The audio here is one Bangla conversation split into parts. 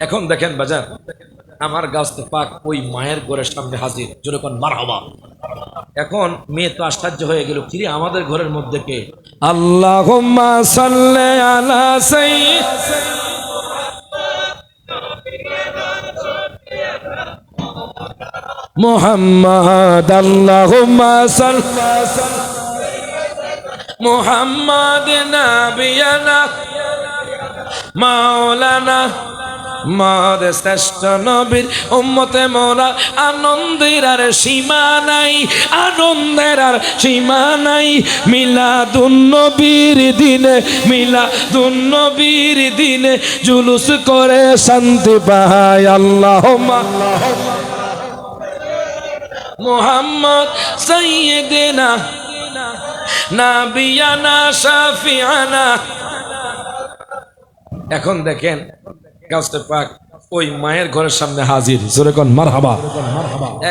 এখন দেখেন বাজার, আমার গাছতে পাক ওই মায়ের ঘরের সামনে হাজির যেরকম মার হবা এখন মেয়ে তো আশ্চর্য হয়ে গেল কিরে আমাদের ঘরের মধ্যে কে? আল্লাহুম্মা সাল্লি আলা সাইয়্যিদ মুহাম্মদ সাল্লি মুহাম্মদ, নাবিয়ানা, মাওলানা মদ শ্রেষ্ঠ নবীর উম্মতে মোরা আনন্দের আর সীমা নাই, আনন্দের আর সীমা নাই। মিলাদুন নবীর দিনে, মিলাদুন নবীর দিনে জুলুস করে শান্তি পায় আল্লাহ মোহাম্মদ সৈয়দেনা নাবিয়ানা, শাফিয়ানা। এখন দেখেন গাছটা পাক ওই মায়ের ঘরের সামনে হাজির। যেরকম মারহাবা।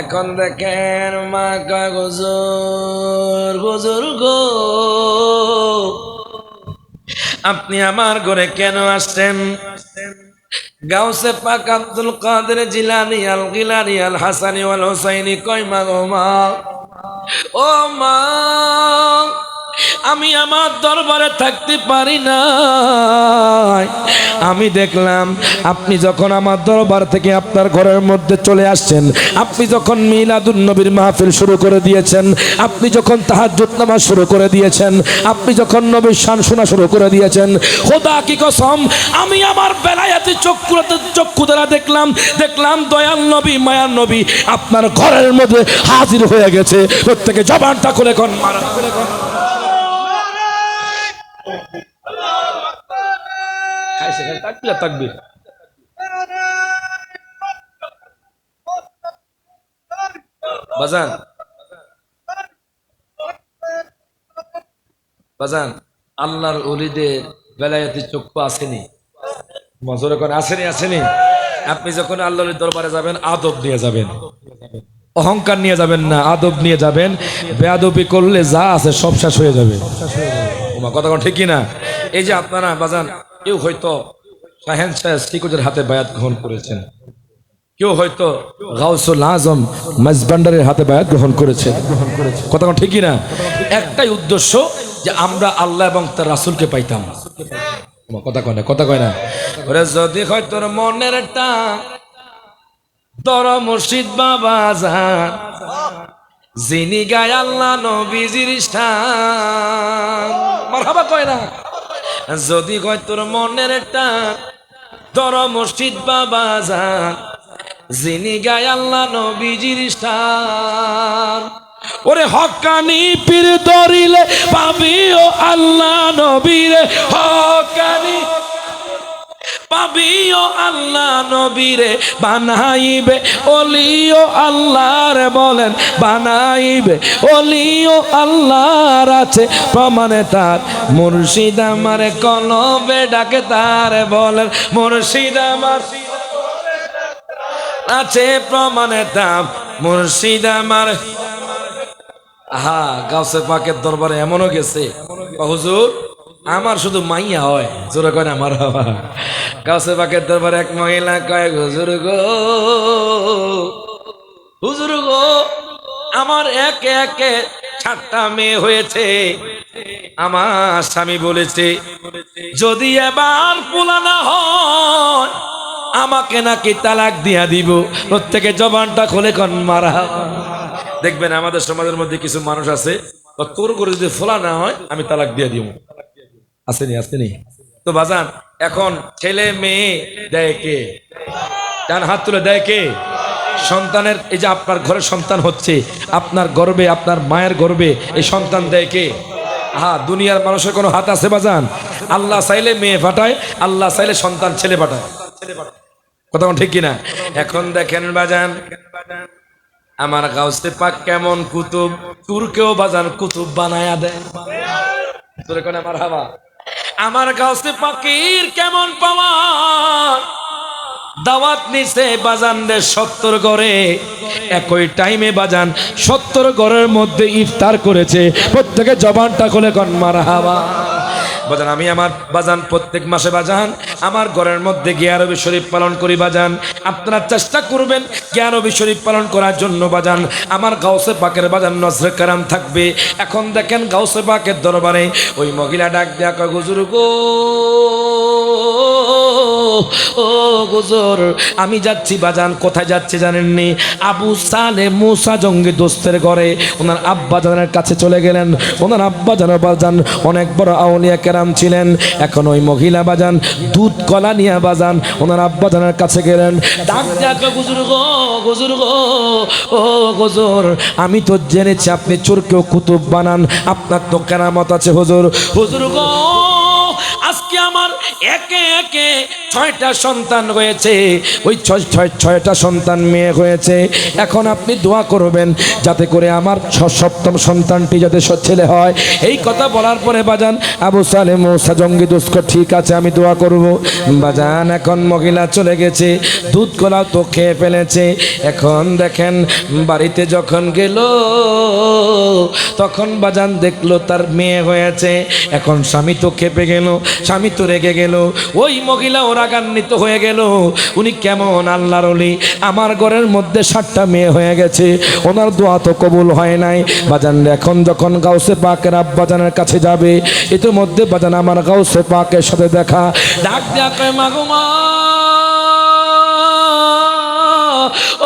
এখন দেখেন মা কয় হুজুর হুজুর গো। আপনি আমার ঘরে কেন আসছেন? গাউসে পাক আব্দুল কাদের জিলানি, আল গিলানি, আল হাসানি, আল হোসাইনি, কয় মা? ও মা আমি আমার দরবারে থাকতে পারি না আমি দেখলাম, আপনি যখন আমার দরবার থেকে আপনার ঘরের মধ্যে চলে আসছেন, আপনি যখন মিলাদুন নবীর মাহফিল শুরু করে দিয়েছেন, আপনি যখন তাহার নামাজ শুরু করে দিয়েছেন, আপনি যখন নবীর শান শোনা শুরু করে দিয়েছেন, খোদা কি কসম, আমি আমার বেলায়াতে চক্ষুরাতে চক্ষু দ্বারা দেখলাম দেখলাম দয়াল নবী, মায়ার নবী আপনার ঘরের মধ্যে হাজির হয়ে গেছে। প্রত্যেকে জবানটা খুলে কন মারা খুলে কন খাই তাকবির আর তাকবির বাজান। বাজান, আল্লাহর অলিদের বেলায়তি চক্ষু আসেনি। মজুর এখন আসেনি আসেনি। আপনি যখন আল্লাহর দরবারে যাবেন, আদব নিয়ে যাবেন। অহংকার নিয়ে যাবেন না, আদব নিয়ে যাবেন। বেয়াদবি করলে যা আছে সব শেষ হয়ে যাবে। কথা ঠিকই না এই যে আপনারা, বাজান কেউ হয়তো শাহেন শাহ সিকুজের হাতে বায়াত গ্রহণ করেছেন। কেউ হয়তো গাউসুল আজম মাইজবান্ডারের হাতে বায়াত গ্রহণ করেছে কথা ঠিকই না একটাই উদ্দেশ্য যে আমরা আল্লাহ এবং তার রাসূলকে পাইতাম। কথা কয় না, কথা কয় না। ওরে যদি হয় তোর মনের টান তোর মুর্শিদ বাবা যান যিনি গায় আল্লাহ নবীজির স্থান। মারহাবা কয় না। যদি কয় তোর মনের টান তোর মসজিদ বাবা যান, যিনি গায় আল্লাহ নবীজির স্থান ওরে হকানি পীর ধরিলে ও আল্লাহ নবীরে, হকানি পাবিও আল্লাহ নবীরে, বানাইবে অলিও আল্লাহর বলেন, বানাইবে অলিও আল্লাহর আছে প্রমাণে তার। মুর্শিদ আমার কলবে ডাকে তার বলেন, মুর্শিদ আমার আছে প্রমাণে তার। মুর্শিদ আমার হা গাছে পাকের দরবারে এমনও গেছে। হুজুর আমার শুধু মাইয়া হয়। জোরে কয় না, আমার বাবা। গাছে পাকের দরবারে এক মহিলা কয়, হুজুর গো হুজুর গো, আমার একে একে সাতটা মেয়ে হয়েছে। আমার স্বামী বলেছে, যদি এবার পুলানা হয়, আমাকে নাকি তালাক দিয়া দিব। প্রত্যেকে জবানটা খোলে কন, মারা দেখবেন আমাদের সমাজের মধ্যে কিছু মানুষ আছে তোর করে যদি ফোলা না হয়, আমি তালাক দিয়ে দিব আসেনি আসেনি। তো বাজান, এখন ছেলে মেয়ে দেয় কে? ডান হাত তুলে দেয় কে? সন্তানের, এই যে আপনার ঘরে সন্তান হচ্ছে, আপনার গর্বে, আপনার মায়ের গর্বে এই সন্তান দেয় কে? হ্যাঁ দুনিয়ার মানুষের কোনো হাত আছে বাজান? আল্লাহ চাইলে মেয়ে ফাটায় আল্লাহ চাইলে সন্তান ছেলে পাঠায়। কথা ঠিক কিনা? এখন দেখেন বাজান, আমার গাউসে পাক কেমন কুতুব তুর তুরকেও বাজান কুতুব বানায়া দেয়। তোরে কোন আমার হাবা আমার কাছে পাখির কেমন পাওয়া দাওয়াত নিছে বাজান দে সত্তর ঘরে একই টাইমে বাজান সত্তর ঘরের মধ্যে ইফতার করেছে। প্রত্যেকে জবানটা খুলে কন মার হাবা বাজান, আমি আমার বাজান, প্রত্যেক মাসে বাজান, আমার ঘরের মধ্যে গিয়ারবি শরীফ পালন করি বাজান। আপনারা চেষ্টা করবেন গিয়ারবি শরীফ পালন করার জন্য বাজান। আমার গাউসে পাকের বাজান নজরে কারাম থাকবে। এখন দেখেন গাউসে পাকের দরবারে ওই মহিলা ডাক দেয়া হুজুর গো ও গুজর, আমি যাচ্ছি বাজান, কোথায় যাচ্ছি জানেননি? আবু সালে মুসা জঙ্গি দোস্তের ঘরে ওনার আব্বা জানের কাছে চলে গেলেন। ওনার আব্বা জান বাজান অনেক বড় আউলিয়া কেরাম ছিলেন। এখন ওই মহিলা বাজান, দুধ কলা নিয়ে বাজান, ওনার আব্বা জানের কাছে গেলেন। গো ও আমি তো জেনেছি আপনি চোরকেও কুতুব বানান, আপনার তো কেরামত আছে হুজুর। হুজুর গো, আজকে আমার একে একে ছয়টা সন্তান হয়েছে ওই ছয় ছয়, ছয়টা সন্তান মেয়ে হয়েছে। এখন আপনি দোয়া করবেন যাতে করে আমার সপ্তম সন্তানটি যাতে ছেলে হয়। এই কথা বলার পরে বাজান, আবু সালে মৌসা জঙ্গি দুষ্ক ঠিক আছে, আমি দোয়া করব। বাজান এখন মহিলা চলে গেছে। দুধ কলাও তো খেয়ে ফেলেছে। এখন দেখেন বাড়িতে যখন গেল, তখন বাজান দেখল তার মেয়ে হয়েছে। এখন স্বামী তো খেপে গেল। স্বামী তো রেগে গেল। ওই মহিলা ও রাগান্বিত হয়ে গেল। উনি কেমন আল্লাহর অলি আমার ঘরের মধ্যে সাতটা মেয়ে হয়ে গেছে। ওনার দোয়া তো কবুল হয় নাই। বাজান এখন যখন গাউসে পাকের আব্বাজানের কাছে যাবে, ইতিমধ্যে বাজান আমার গাউসে পাকের সাথে দেখা। ডাক দেয়া কয় মাগো মা ও মা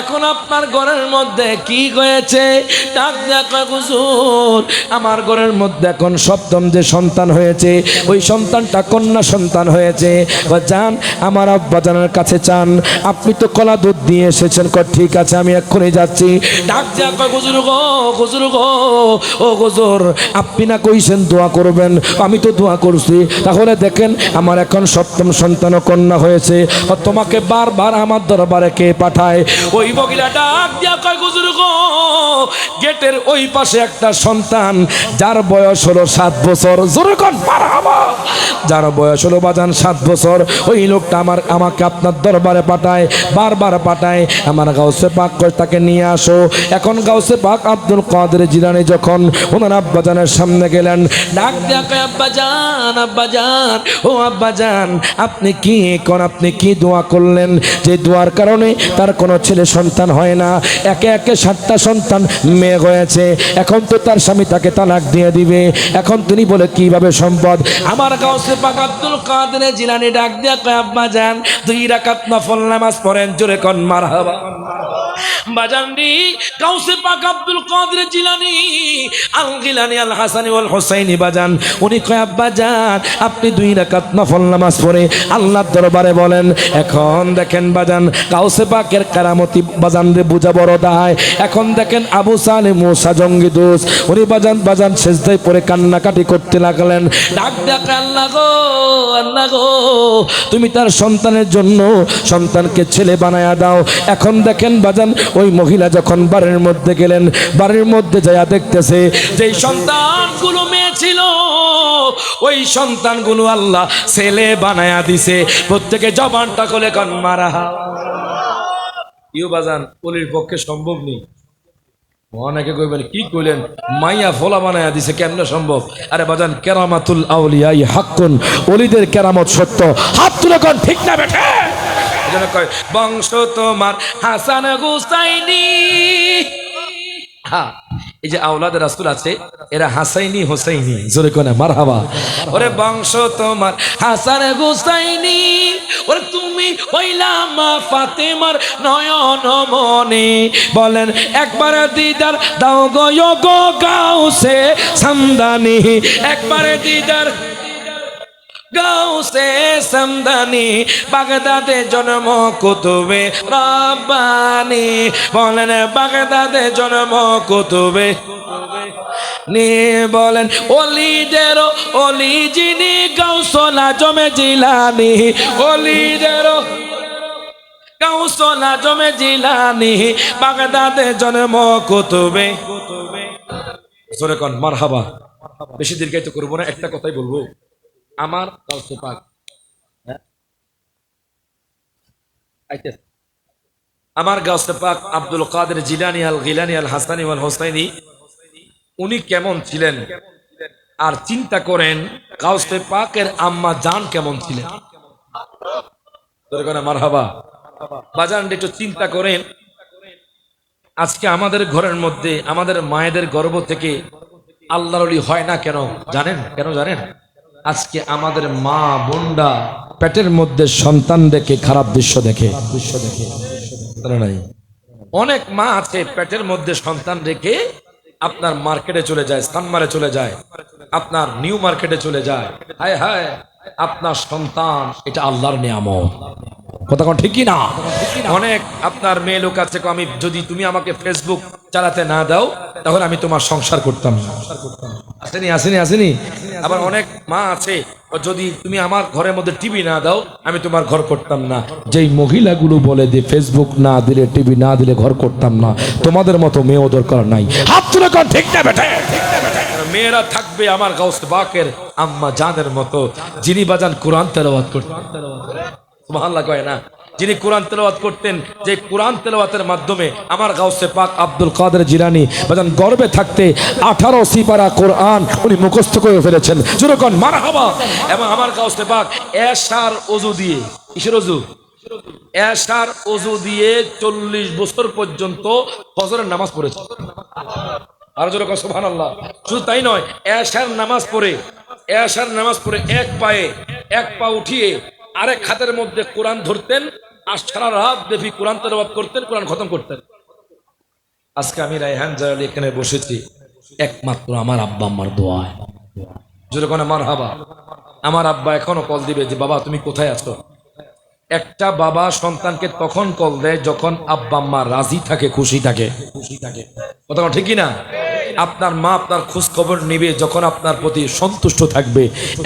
এখন আপনার ঘরের মধ্যে কি হয়েছে? ডাক হুজুর, আমার ঘরের মধ্যে এখন সপ্তম যে সন্তান হয়েছে, ওই সন্তানটা কন্যা সন্তান হয়েছে। যান, আমার আব্বা জানার কাছে চান। আপনি তো কলা দুধ দিয়ে এসেছেন। ক ঠিক আছে, আমি এক্ষুনি যাচ্ছি। ডাক হুজুর গো হুজুর গো, ও হুজুর, আপনি না কইছেন দোয়া করবেন? আমি তো দোয়া করছি। তাহলে দেখেন, আমার এখন সপ্তম সন্তান কন্যা হয়েছে। তোমাকে বারবার আমার দরবারে কে পাঠায়? ওই মহিলা ডাক দিয়া কয়, হুজুর গো, গেটের ওই পাশে একটা সন্তান, যার বয়স হলো সাত বছর। জোরে কোন যার বয়স হলো বাজান সাত বছর, ওই লোকটা আমার, আমাকে আপনার দরবারে পাঠায়, বারবার পাঠায়। আমার গাউসে পাক তাকে নিয়ে আসো। এখন গাউসে পাক আব্দুল কাদের জিলানি যখন ওনার আব্বাজানের সামনে গেলেন, ডাক কয় আব্বাজান আব্বাজান ও আব্বাজান আপনি কি কোন আপনি কি দোয়া করলেন? যে দোয়ার কারণে তার কোনো ছেলে সন্তান হয় না। একে একে সাতটা সন্তান মেয়ে হয়েছে। এখন তো তার স্বামী তাকে তালাক দিয়ে দিবে। এখন তিনি বলে, কীভাবে সম্পদ? আমার গাউসে পাক আব্দুল কাদের জিলানি ডাক দিয়া কয় আব্বাজান দুই রাকাত নফল নামাজ পড়েন, জোরে কোন, মারহাবা। বাজানরি গাউসে পাক আব্দুল কাদের জিলানি আল গিলানি আল হাসানি ওয়াল হুসাইনি বাজান। উনি কয়, আব্বা যান, আপনি দুই রাকাত নফল নামাজ পড়ে আল্লাহর দরবারে বলেন। এখন দেখেন বাজান, গাউসে পাকের কারামতি বাজান রে বুঝা বড় দায়। এখন দেখেন আবু সালে মুসা জঙ্গি দোষ। উনি বাজান বাজান সেজদায় পরে কান্নাকাটি করতে লাগলেন। ডাক ডাক আল্লাহ গো আল্লাহ গো, তুমি তার সন্তানের জন্য সন্তানকে ছেলে বানায়া দাও। এখন দেখেন বাজান, ওই মহিলা যখন বাড়ির মধ্যে গেলেন, বাড়ির মধ্যে যায়া দেখতেছে, যেই সন্তানগুলো মেয়ে ছিল, ওই সন্তানগুলো আল্লাহ ছেলে বানায়া দিছে। প্রত্যেকে জবানটা করে কন, মারা ইউ বাজান অলির পক্ষে সম্ভব নেই। অনেকে কইবেন, কি কইলেন? মাইয়া ফোলা বানায়া দিছে, কেমনে সম্ভব? আরে বাজান, কেরামাতুল আউলিয়াই হাক্কুন। অলিদের কেরামত সত্য। হাত তুলে কোন, ঠিক না বেঠে? কয়, বংশ তোমার হাসান হুসাইনি। হ্যাঁ এই যে আওলাদ রাসুল আছে, এরা হাসাইনি, হোসাইনি। জোরে কোনে মার হাওয়া ওরে বংশ তোমার, হাসান হুসাইনি। ওরে তুমি হইলা মা ফাতেমার নয়ন মনে বলেন, একবার দিদার দাও গো গাউসে সামদানি। একবার দিদার গাউসে সামদানি বাগদাদে জন্ম কুতুবে রব্বানি। বলেন, বাগদাদে জন্ম কুতুবে। নি বলেন, অলিদের, অলি যিনি গাউসলা জমে জিলানি। অলিদের গাউসলা জমে জিলানি, বাগদাদে জন্ম কুতুবে। জোরে কন, মারহাবা। বেশি দীর্ঘায়িত করব না, একটা কথাই বলব। আমার গাউসে পাক। হ্যাঁ? আমার গাউসে পাক আব্দুল কাদের জিলানি আল গিলানি আল হাসানি আল হোসাইনি, উনি কেমন ছিলেন? আর চিন্তা করেন গাউসে পাকের আম্মা জান কেমন ছিলেন? মারহাবা। বাজান, একটু চিন্তা করেন, আজকে আমাদের ঘরের মধ্যে, আমাদের মায়েদের গর্ভ থেকে আল্লাহর হয় না কেন? জানেন? কেন জানেন? আজকে আমাদের মা বোনরা পেটের মধ্যে সন্তান দেখে খারাপ দৃশ্য দেখে। দৃশ্য দেখে। নাই। অনেক মা আছে পেটের মধ্যে সন্তান রেখে আপনার মার্কেটে চলে যায় সানমারে চলে যায় আপনার নিউ মার্কেটে চলে যায়। হায় হায় আপনার সন্তান এটা আল্লাহর নিয়ামত। কথা কোন ঠিকই না? অনেক আপনার মেয়ে লোক আছে আমি যদি তুমি আমাকে ফেসবুক চালাতে না দাও তাহলে আমি তোমার সংসার করতাম না। আসেনি আসেনি আসেনি। আবার অনেক মা আছে যদি তুমি আমার ঘরের মধ্যে টিভি না দাও আমি তোমার ঘর করতাম না। যেই মহিলাগুলো বলে যে ফেসবুক না দিলে টিভি না দিলে ঘর করতাম না তোমাদের মতো মেয়েও দরকার নাই। হাত তুলে কোন ঠিক না বেটে। মেয়েরা থাকবে আমার গাউস বাকের আম্মা জানের মতো যিনি বাজান কোরআন তেলাওয়াত করতেন। সুবহানাল্লাহ কয় না? যিনি কোরআন তেলাওয়াত করতেন, যে কোরআন তেলাওয়াতের মাধ্যমে আমার গাউসে পাক আব্দুল কাদের জিলানি বাজান গর্বে থাকতে আঠারো সিপারা কোরআন উনি মুখস্থ করে ফেলেছেন। যেরকম মারহাবা। এবং আমার গাউসে পাক এশার অজু দিয়ে, কিসের অজু এশার অজু দিয়ে চল্লিশ বছর পর্যন্ত ফজরের নামাজ পড়েছে। আর জোরে সুবহান আল্লাহ শুধু তাই নয়, এশার নামাজ পড়ে, এশার নামাজ পড়ে এক পায়ে, এক পা উঠিয়ে আরেক হাতের মধ্যে কোরআন ধরতেন, আর সারা রাত ব্যাপী কোরআন তেলাওয়াত করতেন, কোরআন খতম করতেন। আজকে আমি রায়হান জালালি এখানে বসেছি, একমাত্র আমার আব্বা আম্মার দোয়ায়। আমার হাবা আমার আব্বা এখনও কল দিবে যে, বাবা, তুমি কোথায় আছো? একটা বাবা সন্তানকে তখন কল দেয় যখন আব্বা আম্মা রাজি থাকে, খুশি থাকে। খুশি থাকে কথা ঠিকই না আপনার মা আপনার খোঁজ খবর নিবে, যখন আপনার প্রতি সন্তুষ্ট থাকবে।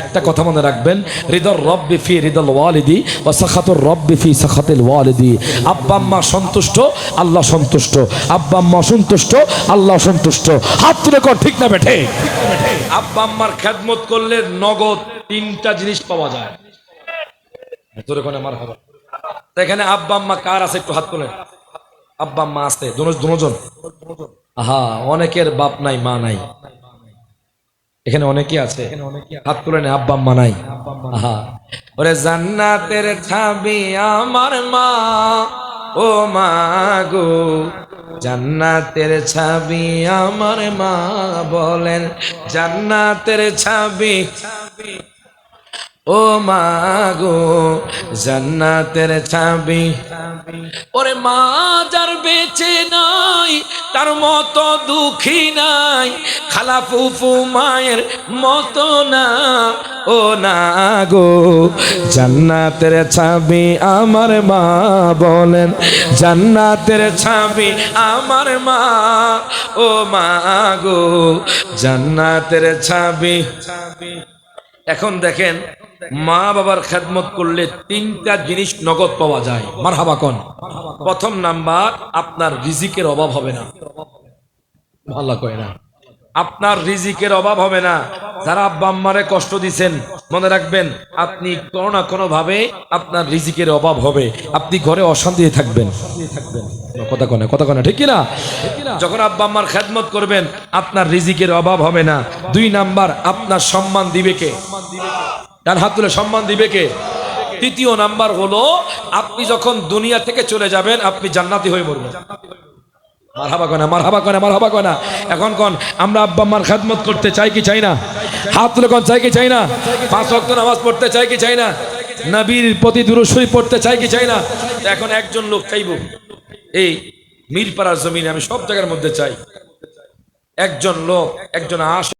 একটা কথা মনে রাখবেন হৃদর রব্বি ফি হৃদল ওয়ালিদি বা সাখাতুর রব্বি ফি সাখাতিল ওয়ালিদি। আব্বা আম্মা সন্তুষ্ট, আল্লাহ সন্তুষ্ট। আব্বা আম্মা সন্তুষ্ট, আল্লাহ সন্তুষ্ট। হাত তুলে কর, ঠিক না বেঠে? আব্বা আম্মার খেদমত করলে নগদ তিনটা জিনিস পাওয়া যায়। আব্বা আম্মা কার আছে একটু হাত তোলেন আব্বা আম্মা আছে দুজন আহা অনেকের বাপ নাই মা নাই। এখানে অনেকে আছে। হাত তুলে নেই। আব্বা আম্মা নাই। আহা ওরে জান্নাতের ছাবি আমার মা ও মা গো। জান্নাতের ছাবি আমার মা বলেন জান্নাতের ছাবি। ও মা গো জান্নাতের ছাবি। ওরে মা যার বেঁচে নাই তার মতো দুঃখী নাই, খালা ফুফু মায়ের মতো না। ও না গো, জান্নাতের ছাবি আমার মা বলেন, জান্নাতের ছাবি আমার মা। ও মা গো, জান্নাতের ছাবি। এখন দেখেন, মা বাবার খেদমত করলে তিনটা জিনিস নগদ পাওয়া যায়। মার হাবাকন প্রথম নাম্বার, আপনার রিজিকের অভাব হবে না। ভালো কয় না। আপনার রিজিকের অভাব হবে না। যারা আব্বা আম্মারে কষ্ট দিছেন, মনে রাখবেন, আপনি কোনো না কোনো ভাবে আপনার রিজিকের অভাব হবে। আপনি ঘরে অশান্তিতে থাকবেন। কথা কনে কথা কনে ঠিক কিনা যখন আব্বা আম্মার খেদমত করবেন, আপনার রিজিকের অভাব হবে না। দুই নাম্বার, আপনার সম্মান দিবে কে? ডান হাত তুলে সম্মান দিবে কে? তৃতীয় নাম্বার হলো, আপনি যখন দুনিয়া থেকে চলে যাবেন, আপনি জান্নাতি হয়ে মরবেন। মারহাবা এখন পড়তে চাই কি পড়তে চাই কি এখন একজন লোক চাইব। এই মিরপাড়ার জমিনে আমি সব জায়গার মধ্যে চাই। একজন লোক, একজন আশ